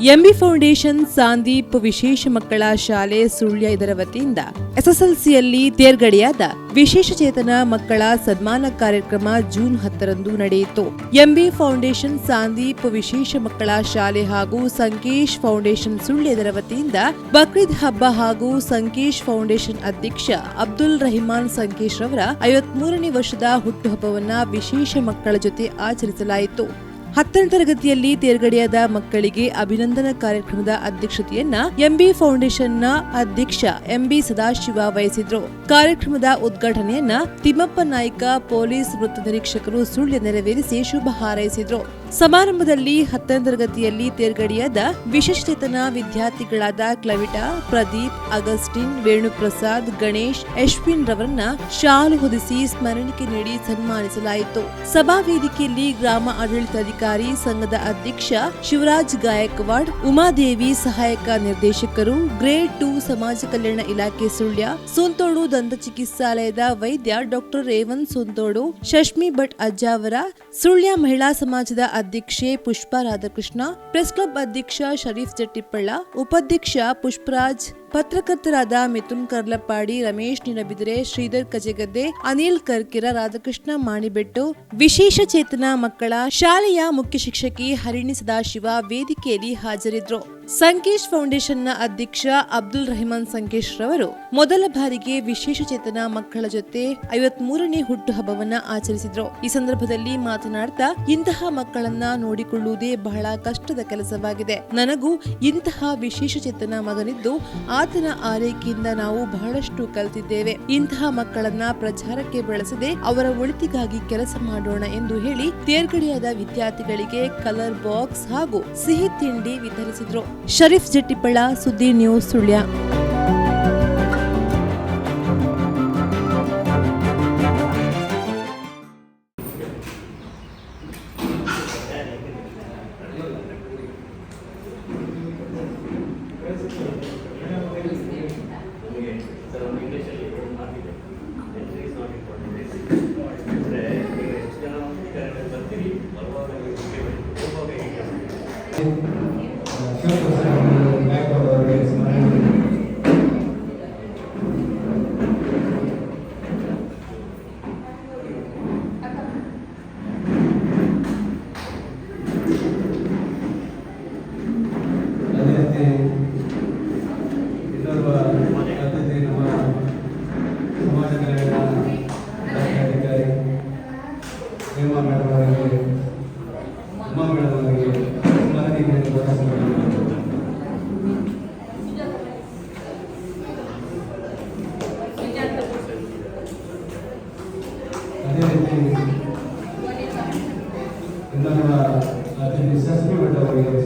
MB foundation ಸಾಂದೀಪ್ ವಿಶೇಷ ಮಕ್ಕಳ ಶಾಲೆ ಸುಳ್ಯ ಇದರ ವತಿಯಿಂದ ಎಸ್ಎಸ್ಎಲ್ಸಿಯಲ್ಲಿ ತೇರ್ಗಡೆಯಾದ ವಿಶೇಷ ಚೇತನ ಮಕ್ಕಳ ಸನ್ಮಾನ ಕಾರ್ಯಕ್ರಮ ಜೂನ್ ಹತ್ತರಂದು ನಡೆಯಿತು. ಎಂಬಿ ಫೌಂಡೇಶನ್ ಸಾಂದೀಪ್ ವಿಶೇಷ ಮಕ್ಕಳ ಶಾಲೆ ಹಾಗೂ ಸಂಕೇಶ್ ಫೌಂಡೇಶನ್ ಸುಳ್ಯ ಇದರ ವತಿಯಿಂದ ಬಕ್ರೀದ್ ಹಬ್ಬ ಹಾಗೂ ಸಂಕೇಶ್ ಫೌಂಡೇಶನ್ ಅಧ್ಯಕ್ಷ ಅಬ್ದುಲ್ ರಹಿಮಾನ್ ಸಂಕೇಶ್ ರವರ ಐವತ್ಮೂರನೇ ವರ್ಷದ ಹುಟ್ಟುಹಬ್ಬವನ್ನ ವಿಶೇಷ ಮಕ್ಕಳ ಜೊತೆ ಆಚರಿಸಲಾಯಿತು. ಹತ್ತನೇ ತರಗತಿಯಲ್ಲಿ ತೇರ್ಗಡೆಯಾದ ಮಕ್ಕಳಿಗೆ ಅಭಿನಂದನಾ ಕಾರ್ಯಕ್ರಮದ ಅಧ್ಯಕ್ಷತೆಯನ್ನ ಎಂಬಿ ಫೌಂಡೇಶನ್ನ ಅಧ್ಯಕ್ಷ ಎಂಬಿ ಸದಾಶಿವ ವಹಿಸಿದ್ರು. ಕಾರ್ಯಕ್ರಮದ ಉದ್ಘಾಟನೆಯನ್ನ ತಿಮ್ಮಪ್ಪ ನಾಯ್ಕ ಪೊಲೀಸ್ ವೃತ್ತ ನಿರೀಕ್ಷಕರು ಸುಳ್ಯ ನೆರವೇರಿಸಿ ಶುಭ ಹಾರೈಸಿದ್ರು. ಸಮಾರಂಭದಲ್ಲಿ ಹತ್ತನೇ ತರಗತಿಯಲ್ಲಿ ತೇರ್ಗಡೆಯಾದ ವಿಶಿಷ್ಟತನ ವಿದ್ಯಾರ್ಥಿಗಳಾದ ಕ್ಲವಿಟಾ, ಪ್ರದೀಪ್, ಅಗಸ್ಟಿನ್, ವೇಣುಪ್ರಸಾದ್, ಗಣೇಶ್, ಯಶ್ವಿನ್ ರವರನ್ನ ಶಾಲು ಹೊದಿಸಿ ಸ್ಮರಣಿಕೆ ನೀಡಿ ಸನ್ಮಾನಿಸಲಾಯಿತು. ಸಭಾ ವೇದಿಕೆಯಲ್ಲಿ ಗ್ರಾಮ ಆಡಳಿತಾಧಿಕಾರಿ ಸಂಘದ ಅಧ್ಯಕ್ಷ ಶಿವರಾಜ್ ಗಾಯಕ್ವಾಡ್, ಉಮಾದೇವಿ ಸಹಾಯಕ ನಿರ್ದೇಶಕರು, ಗ್ರೇಡ್ ಟು ಸಮಾಜ ಕಲ್ಯಾಣ ಇಲಾಖೆ ಸುಳ್ಯ, ಸೋಂತೋಡು ದಂತ ಚಿಕಿತ್ಸಾಲಯದ ವೈದ್ಯ ಡಾಕ್ಟರ್ ರೇವನ್ ಸೋಂತೋಡು, ಶಶ್ಮಿ ಭಟ್ ಅಜ್ಜಾವರ, ಸುಳ್ಯ ಮಹಿಳಾ ಸಮಾಜದ ಅಧ್ಯಕ್ಷೆ ಪುಷ್ಪ ರಾಧಾಕೃಷ್ಣ ಪ್ರೆಸ್ ಕ್ಲಬ್ ಅಧ್ಯಕ್ಷ ಶರೀಫ್ ಜಟ್ಟಿಪ್ಪಳ್ಳ ಉಪಾಧ್ಯಕ್ಷ ಪುಷ್ಪರಾಜ್ ಪತ್ರಕರ್ತರಾದ ಮಿಥುನ್ ಕರ್ಲಪ್ಪಾಡಿ, ರಮೇಶ್ ನಿನಬಿದ್ರೆ ಶ್ರೀಧರ್ ಕಜೆಗದ್ದೆ, ಅನಿಲ್ ಕರ್ಕಿರ, ರಾಧಾಕೃಷ್ಣ ಮಾಣಿಬೆಟ್ಟು, ವಿಶೇಷ ಚೇತನ ಮಕ್ಕಳ, ಶಾಲೆಯ ಮುಖ್ಯ ಶಿಕ್ಷಕಿ ಹರಿಣಿ ಸದಾಶಿವ ವೇದಿಕೆಯಲ್ಲಿ ಹಾಜರಿದ್ರು. ಸಂಕೇಶ್ ಫೌಂಡೇಶನ್ನ ಅಧ್ಯಕ್ಷ ಅಬ್ದುಲ್ ರಹಮಾನ್ ಸಂಕೇಶ್ ರವರು ಮೊದಲ ಬಾರಿಗೆ ವಿಶೇಷ ಚೇತನ ಮಕ್ಕಳ ಜೊತೆ ಐವತ್ಮೂರನೇ ಹುಟ್ಟುಹಬ್ಬವನ್ನ ಆಚರಿಸಿದ್ರು. ಈ ಸಂದರ್ಭದಲ್ಲಿ ಮಾತನಾಡ್ತಾ, ಇಂತಹ ಮಕ್ಕಳನ್ನ ನೋಡಿಕೊಳ್ಳುವುದೇ ಬಹಳ ಕಷ್ಟದ ಕೆಲಸವಾಗಿದೆ. ನನಗೂ ಇಂತಹ ವಿಶೇಷ ಚೇತನ ಮಗನಿದ್ದು ಆತನ ಆರೈಕೆಯಿಂದ ನಾವು ಬಹಳಷ್ಟು ಕಲಿತಿದ್ದೇವೆ. ಇಂತಹ ಮಕ್ಕಳನ್ನ ಪ್ರಚಾರಕ್ಕೆ ಬೆಳೆಸದೆ ಅವರ ಒಳಿತಿಗಾಗಿ ಕೆಲಸ ಮಾಡೋಣ ಎಂದು ಹೇಳಿ ತೇರ್ಗಡೆಯಾದ ವಿದ್ಯಾರ್ಥಿಗಳಿಗೆ ಕಲರ್ ಬಾಕ್ಸ್ ಹಾಗೂ ಸಿಹಿ ತಿಂಡಿ ವಿತರಿಸಿದ್ರು. ಶರೀಫ್ ಜಟ್ಟಿಪ್ಪಳ ಸುದ್ದಿ ನ್ಯೂಸ್ ಸುಳ್ಯ. ಅವರಿಗೆ ಸ್ಮರಣೆ ಅದೇ ఇందాక డిస్కస్ పెట్టాలి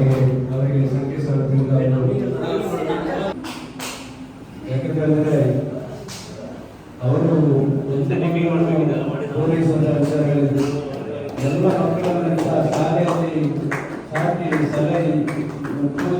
ಅವರಿಗೆ ಅವರಿಗೆ ಸಂಕೇತ ವತಿಯಿಂದ ಯಾಕಂತೇಳಿದ್ರೆ ಅವರು ಪೊಲೀಸ್ ಅಂತ ವಿಚಾರಗಳಿದ್ದು ಎಲ್ಲ ಮಕ್ಕಳನ್ನ ಶಾಲೆಯಲ್ಲಿ ಸಲಹೆ ಉದ್ಯೋಗ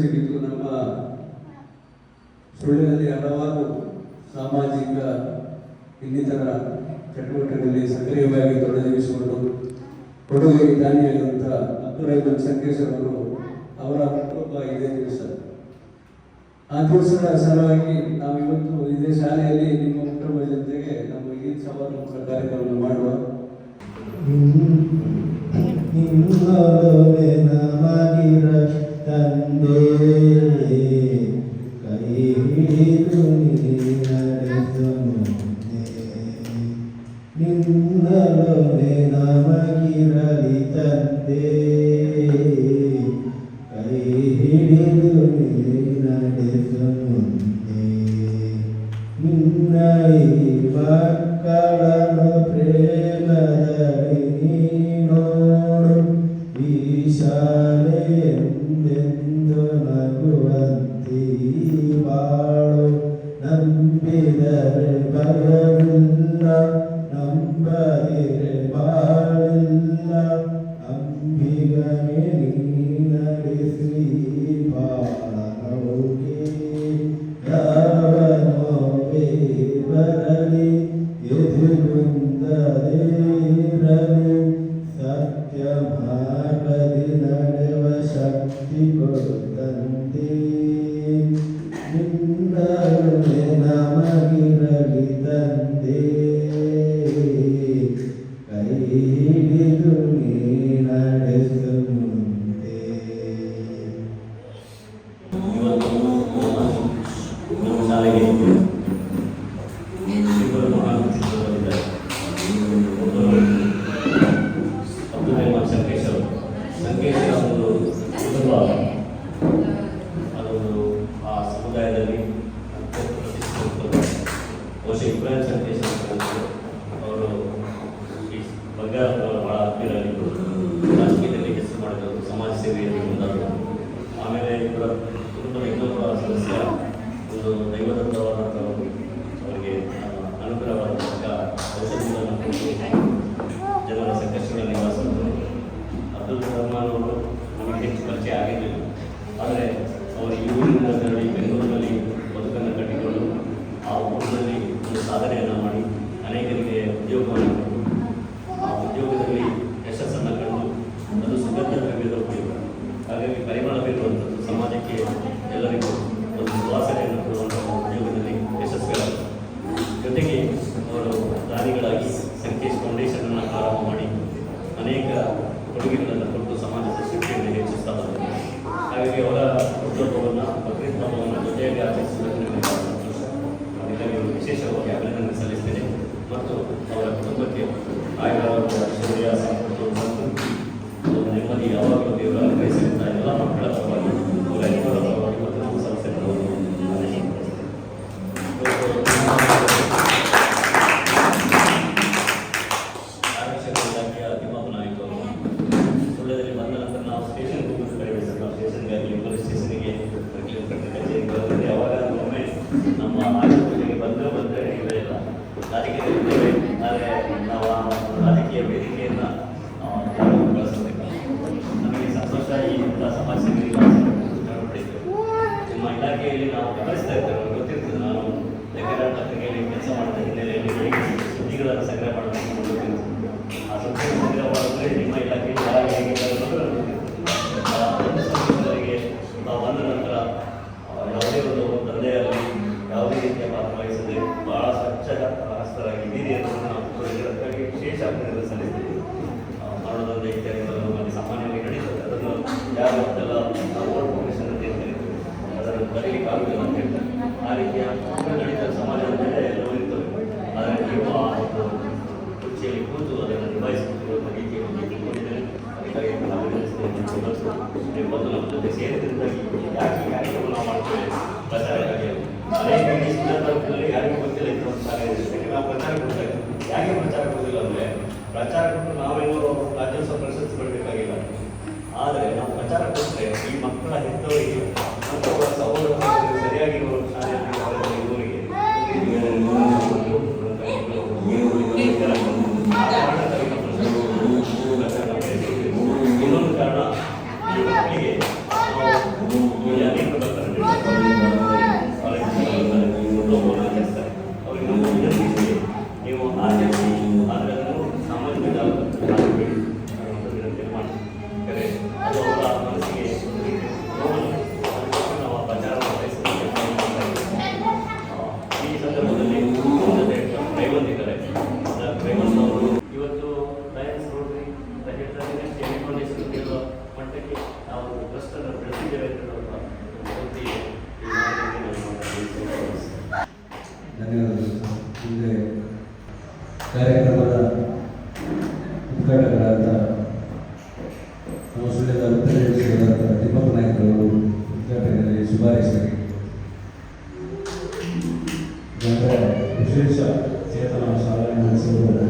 ಸಿಕ್ಕಿತು. ನಮ್ಮ ಸುಳ್ಳಿನಲ್ಲಿ ಹಲವಾರು ಸಾಮಾಜಿಕ ಇನ್ನಿತರ ಚಟುವಟಿಕೆಗಳಲ್ಲಿ ಸಕ್ರಿಯವಾಗಿ ತೊಡಗಿಸಿಕೊಂಡು ಕೊಡುಗೆ ದಾನಿಯಾದಂಥ ಅಬ್ದುಲ್ ಸಂಕೇಶ್ವರ್ ಅವರು ಅವರ ಹುಟ್ಟುಹಬ್ಬ ಇದೇ ದಿವಸ. ಆ ದಿವಸದ ಸಲುವಾಗಿ ನಾವಿವತ್ತು ಇದೇ ಶಾಲೆಯಲ್ಲಿ ನಿಮ್ಮ ಹುಟ್ಟುಹಬ್ಬ ಜೊತೆಗೆ ನಮ್ಮ ಈ ಸಮಾರಂಭ ಕಾರ್ಯಕ್ರಮವನ್ನು ಮಾಡುವ. And đi வரலி எதிர்கொண்டதே 決断の言葉 ಕೊಡ್ತಾರೆ ಇದಕ್ಕೆ ನಾವು ಪ್ರಚಾರ ಕೊಡ್ತಾರೆ ಯಾಕೆ ಪ್ರಚಾರ ಕೊಡೋದಿಲ್ಲ ಅಂದರೆ ಪ್ರಚಾರ ಕೊಟ್ಟು ನಾವೆಲ್ಲರೂ ರಾಜ್ಯೋತ್ಸವ ಪ್ರಶಸ್ತಿ ಕೊಡಬೇಕಾಗಿಲ್ಲ ಆದರೆ ನಾವು ಪ್ರಚಾರ ಕೊಟ್ಟರೆ ಈ ಮಕ್ಕಳ Lord.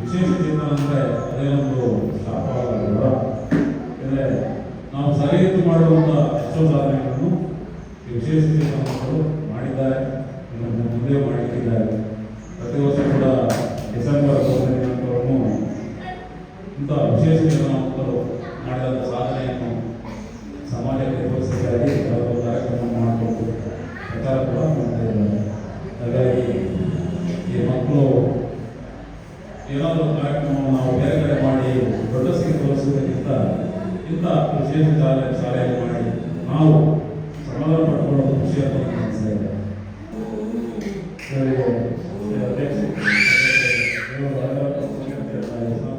ವಿಶೇಷತೆ ಏನಂದರೆ ಅದೇ ಒಂದು ಶಾಪ ಅಂದರೆ ನಾವು ಸರಿಯಾಗಿ ಮಾಡುವಂಥ ಎಷ್ಟೋ ಸಾಧನೆಗಳನ್ನು ವಿಶೇಷತೆ Thank you.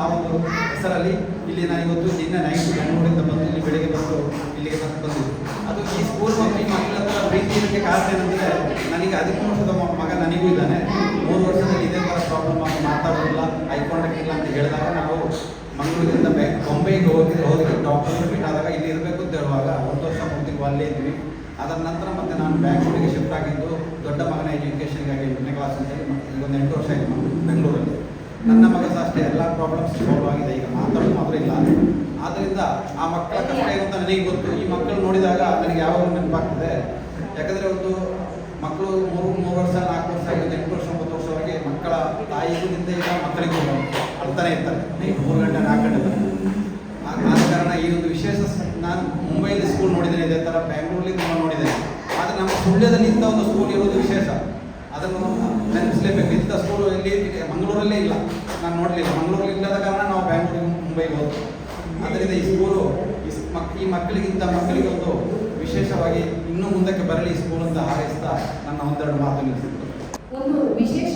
ಆ ಒಂದು ಹೆಸರಲ್ಲಿ ಇಲ್ಲಿ ನಾನು ಇವತ್ತು ನಿನ್ನೆ ನೈಟ್ ಬೆಂಗಳೂರಿಂದ ಬಂದು ಇಲ್ಲಿ ಬೆಳಿಗ್ಗೆ ಬಂದು ಇಲ್ಲಿಗೆ ಬಂದು ಬಂದಿದ್ದು. ಅದು ಈ ಸ್ಕೂಲ್ ಮತ್ತು ಈ ಮಕ್ಕಳ ಹತ್ರ ಪ್ರೀತಿ ಇರೋಕ್ಕೆ ಕಾರಣ ಏನಂದರೆ ನನಗೆ ಹದಿಮೂರು ವರ್ಷದ ಮಗ ನನಗೂ ಇದ್ದಾನೆ. ಮೂರು ವರ್ಷದಲ್ಲಿ ಇದೇ ಥರ ಪ್ರಾಬ್ಲಮ್ ಆಗಿ ಮಾತಾಡೋದಿಲ್ಲ ಐ ಅಂತ ಹೇಳಿದಾಗ ನಾವು ಮಂಗಳೂರಿಂದ ಬೆ ಬೊಂಬೈಗೆ ಹೋಗಿದ್ರೆ ಹೋಗಿ ಡಾಕ್ಟರ್ ಮೀಟ್ ಆದಾಗ ಇಲ್ಲಿ ಇರಬೇಕು ಅಂತ ಹೇಳುವಾಗ ಒಂದು ವರ್ಷ ಮುಗಿದು ಅಲ್ಲೇ ಇದ್ವಿ. ಅದರ ನಂತರ ಮತ್ತೆ ನಾನು ಬ್ಯಾಂಗ್ಳೂರಿಗೆ ಶಿಫ್ಟ್ ಆಗಿದ್ದು ದೊಡ್ಡ ಮಗನ ಎಜುಕೇಷನ್ಗಾಗಿ ಎಂಟನೇ ಕ್ಲಾಸ್ ಅಂತ ಹೇಳಿ ಈಗ ಒಂದು ಎಂಟು ವರ್ಷ ಆಯಿತು ಬೆಂಗಳೂರಲ್ಲಿ. ನನ್ನ ಮಗ ಸಹ ಅಷ್ಟೇ ಎಲ್ಲ ಪ್ರಾಬ್ಲಮ್ಸ್ ಸಾಲ್ವ್ ಆಗಿದೆ. ಈಗ ಮಾತಾಡೋದು ಮಾತ್ರ ಇಲ್ಲ. ಆದ್ದರಿಂದ ಆ ಮಕ್ಕಳ ಕಷ್ಟ ಏನು ಅಂತ ನನಗೆ ಗೊತ್ತು. ಈ ಮಕ್ಕಳು ನೋಡಿದಾಗ ನನಗೆ ಯಾವಾಗಲೂ ನೆನಪಾಗ್ತದೆ? ಯಾಕಂದರೆ ಒಂದು ಮಕ್ಕಳು ಮೂರು ಮೂರು ವರ್ಷ, ನಾಲ್ಕು ವರ್ಷ, ಐದು, ಎಂಟು ವರ್ಷ, ಒಂಬತ್ತು ವರ್ಷವರೆಗೆ ಮಕ್ಕಳ ತಾಯಿಗೂ ನಿಂದ ಇಲ್ಲ, ಮಕ್ಕಳಿಗೂ ಅಳ್ತಾನೆ ಇರ್ತಾರೆ. ಮೂರು ಗಂಟೆ, ನಾಲ್ಕು ಗಂಟೆ ಆದ ಕಾರಣ ಈ ಒಂದು ವಿಶೇಷ ನಾನು ಮುಂಬೈಲಿ ಸ್ಕೂಲ್ ನೋಡಿದ್ದೇನೆ. ಇದೇ ಥರ ಬ್ಯಾಂಗ್ಳೂರಲ್ಲಿ ತುಂಬ ನೋಡಿದ್ದೇನೆ. ಆದರೆ ನಮ್ಮ ಸುಳ್ಯದಲ್ಲಿ ಇಂಥ ಒಂದು ಸ್ಕೂಲ್ ಇರೋದು ವಿಶೇಷ. ಅದನ್ನು ನೆನಪಿಸಲೇಬೇಕು ಇಂಥ ಸ್ಕೂಲು ಇಲ್ಲಿ ಮಂಗಳೂರಲ್ಲೇ ಇಲ್ಲ. ನಾನು ನೋಡಲಿಲ್ಲ. ಮಂಗಳೂರಲ್ಲಿ ಇಲ್ಲದ ಕಾರಣ ನಾವು ಬ್ಯಾಂಗ್ಳೂರಿಗೆ ಮುಂಬೈಗೆ ಹೋದ್ವಿ. ಅದರಿಂದ ಈ ಸ್ಕೂಲು ಈ ಮಕ್ಕಳಿಗೆ ಇಂಥ ವಿಶೇಷವಾಗಿ ಇನ್ನೂ ಮುಂದಕ್ಕೆ ಬರಲಿ ಈ ಸ್ಕೂಲ್ ಅಂತ ಹಾರೈಸ್ತಾ ನನ್ನ ಒಂದೆರಡು ಮಾತು ನಿಲ್ಲಿಸಿದ್ದು ಒಂದು ವಿಶೇಷ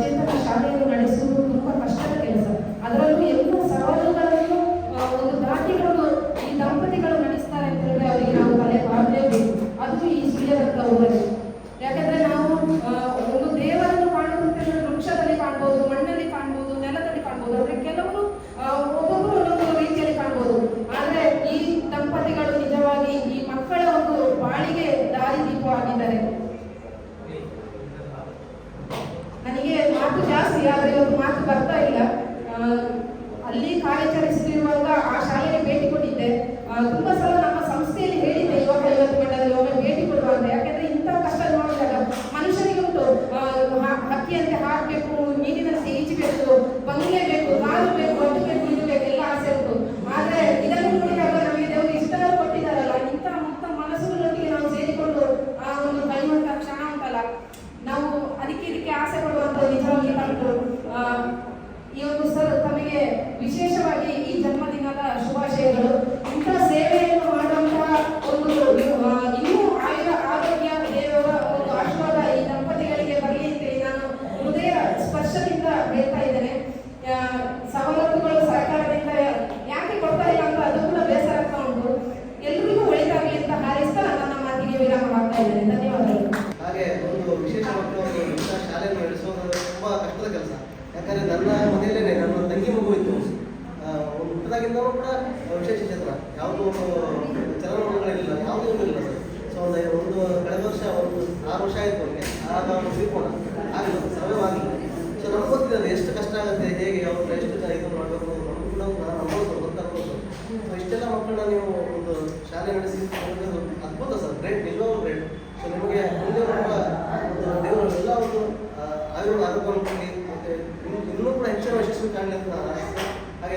ಚೇತನ ಶಾಲೆಯನ್ನು ನಡೆಸುವುದು ತುಂಬಾ ಕಷ್ಟದ ಕೆಲಸ ಅದರಲ್ಲೂ ಎಲ್ಲ ಸವಾಲುಗಳನ್ನು ಆ, ಒಂದು ದಾಟಿಗಳು ಈ ದಂಪತಿಗಳು ನಡೆಸ್ತಾರೆ ಅಂತ ಹೇಳಿದ್ರೆ ಅವರಿಗೆ ನಾವು ತಲೆ ಬಾಗಲೇಬೇಕು ಅದು ಈ ಸುಳ್ಯದತ್ತ ಊರಲ್ಲಿ ಯಾಕಂದ್ರೆ ನಾವು ಆ, ಒಂದು ದೇವರನ್ನು ಕಾಣುವುದು ಅಂತ ಹೇಳಿದ್ರೆ ವೃಕ್ಷದಲ್ಲಿ ಕಾಣ್ಬೋದು ಮಣ್ಣಲ್ಲಿ ಕಾಣ್ಬೋದು ನೆಲದಲ್ಲಿ ಕಾಣ್ಬೋದು ಆದ್ರೆ ಕೆಲವರು ಆ, ಒಬ್ಬೊಬ್ಬರು ಒಂದೊಂದು ರೀತಿಯಲ್ಲಿ ಕಾಣ್ಬೋದು ಆದ್ರೆ ಈ ದಂಪತಿಗಳು ನಿಜವಾಗಿ ಈ ಮಕ್ಕಳ ಒಂದು ಬಾಳಿಗೆ ದಾರಿದೀಪ ಆಗಿದ್ದಾರೆ ನನಗೆ ಮಾತು ಜಾಸ್ತಿ ಆದರೆ ಇವತ್ತು ಮಾತು ಬರ್ತಾ ಇಲ್ಲ ಆ, ಅಲ್ಲಿ ಕಾರ್ಯಾಚರಿಸುತ್ತಿರುವಾಗ ಆ ಶಾಲೆಗೆ ಭೇಟಿ ಕೊಟ್ಟಿದ್ದೆ ಆ, ತುಂಬಾ ಸಲ ನಮ್ಮ ಸಂಸ್ಥೆಯಲ್ಲಿ ಹೇಳಿದ್ದೆ ಯುವಕ ಯುವತಿಗಳಲ್ಲಿ ಒಮ್ಮೆ ಭೇಟಿ ಕೊಡುವಂತ ಯಾಕಂದ್ರೆ ಇಂಥ ಕಷ್ಟ ನೋಡಿದಾಗ ಮನುಷ್ಯನಿಗೆ ಉಂಟು ಆ, ಹ- ಹಕ್ಕಿಯಂತೆ ಹಾಕಬೇಕು ನೀರಿನಲ್ಲಿ ಈಜಬೇಕು ಬಂಗ್ಲೆ ಬೇಕು ಕಾರು ಬೇಕು ಅದು ಬೇಕು ಇದು ಬೇಕು ಎಲ್ಲ ಆಸೆ ಉಂಟು ಆದ್ರೆ ಇದನ್ನು ನೋಡಿದಾಗ ನಮಗೆ ದೇವರು ಇಷ್ಟೆಲ್ಲ ಕೊಟ್ಟಿದ್ದಾರಲ್ಲ ಇಂಥ ಮುಕ್ತ ಮನಸ್ಸುಗಳೊಂದಿಗೆ ನಾವು ಸೇರಿಕೊಂಡು ಆ ಒಂದು ಕಲಿಯುವಂತ ಕ್ಷಣ ಉಂಟಲ್ಲ ನಾವು ಅದಕ್ಕೆ ಇದಕ್ಕೆ ಆಸೆ ಪಡುವಂತ ನಿಜವಾಗಿ ತಂತು ಆ, ಈ ಒಂದು ಸರ್ ತಮಗೆ ವಿಶೇಷವಾಗಿ ಈ ಜನ್ಮದಿನದ ಶುಭಾಶಯಗಳು ಇಂಥ ಸೇವೆಯನ್ನು ಮಾಡುವಂತಹ ಒಂದು ಆ, ಇನ್ನೂ ಆಯುರ ಆರೋಗ್ಯ ದೇವರ ಒಂದು ಆಶೀರ್ವಾದ ಈ ದಂಪತಿಗಳಿಗೆ ಬರಲಿ ಅಂತೇಳಿ ನಾನು ಹೃದಯ ಸ್ಪರ್ಶದಿಂದ ಹೇಳ್ತಾ ಇದ್ದೇನೆ ಆ, ಸವಲತ್ತುಗಳು ಸರ್ಕಾರದಿಂದ ಯಾಕೆ ಕೊಡ್ತಾ ಇಲ್ಲ ಅಂತ ಅದು ಕೂಡ ಬೇಸರ ಆಗ್ತಾ ಉಂಟು ಎಲ್ರಿಗೂ ಒಳಿತಾಗಲಿ ಅಂತ ಹಾರೈಸ್ತಾ ನನ್ನ ಮಾತಿಗೆ ವಿರಾಮ ಹಾಗೆ ಒಂದು ವಿಶೇಷ ಮಕ್ಕಳು ಇಂಥ ಶಾಲೆಯನ್ನು ನಡೆಸೋದು ತುಂಬ ಕಷ್ಟದ ಕೆಲಸ. ಯಾಕಂದರೆ ನನ್ನ ಮನೆಯಲ್ಲೇ ನನ್ನ ತಂಗಿ ಮಗು ಇತ್ತು ಹುಟ್ಟದಾಗಿಂದಲೂ ಕೂಡ ವಿಶೇಷ ಚೇತನ ಯಾವುದೂ ಚಲನವಲನಗಳಿಲ್ಲ, ಯಾವುದೂ ಒಂದು ಇಲ್ಲ ಸೊ ಒಂದು ಕಳೆದ ವರ್ಷ, ಒಂದು ಆರು ವರ್ಷ ಆಯಿತು ಅವರಿಗೆ ಆಗ ಅವರು ತಿಳ್ಕೊಂಡ. ಆಗಿಲ್ಲ ಸರ್ವೇ ಆಗಿಲ್ಲ ಸೊ ನಮ್ಗೆ ಗೊತ್ತಿದೆ ಎಷ್ಟು ಕಷ್ಟ ಆಗುತ್ತೆ, ಹೇಗೆ ಅವ್ರನ್ನ ಎಷ್ಟು ಇದು ಮಾಡಬೇಕು ನಮಗೂ ಕೂಡ ಅನುಭವಿಸೋದು ಗೊತ್ತಾಗ್ಬೋದು ಸೊ ಇಷ್ಟೆಲ್ಲ ಮಕ್ಕಳನ್ನ ನೀವು ಒಂದು ಶಾಲೆ ನಡೆಸಿ ಅನ್ನೋದು ಅದ್ಭುತ ಸರ್ ಗ್ರೇಟ್ ನಿಜವಾಗ್ಲೂ ಗ್ರೇಟ್ ಸೊ ನಿಮಗೆ ಮುಂದೆ ಬರುವ ಒಂದು ದೇವರು ಎಲ್ಲ ಒಂದು ಆ, ಆಯುರ್ವೇದ ಆರೋಗ್ಯವನ್ನು ಕೊಡಿ ಮತ್ತು ಇನ್ನು ಇನ್ನೂ ಕೂಡ ಹೆಚ್ಚಿನ ಯಶಸ್ವಿ ಕಾಣಲಿ ಅಂತ ನಾನು ಆಶಿಸ್ತೇನೆ ಹಾಗೆ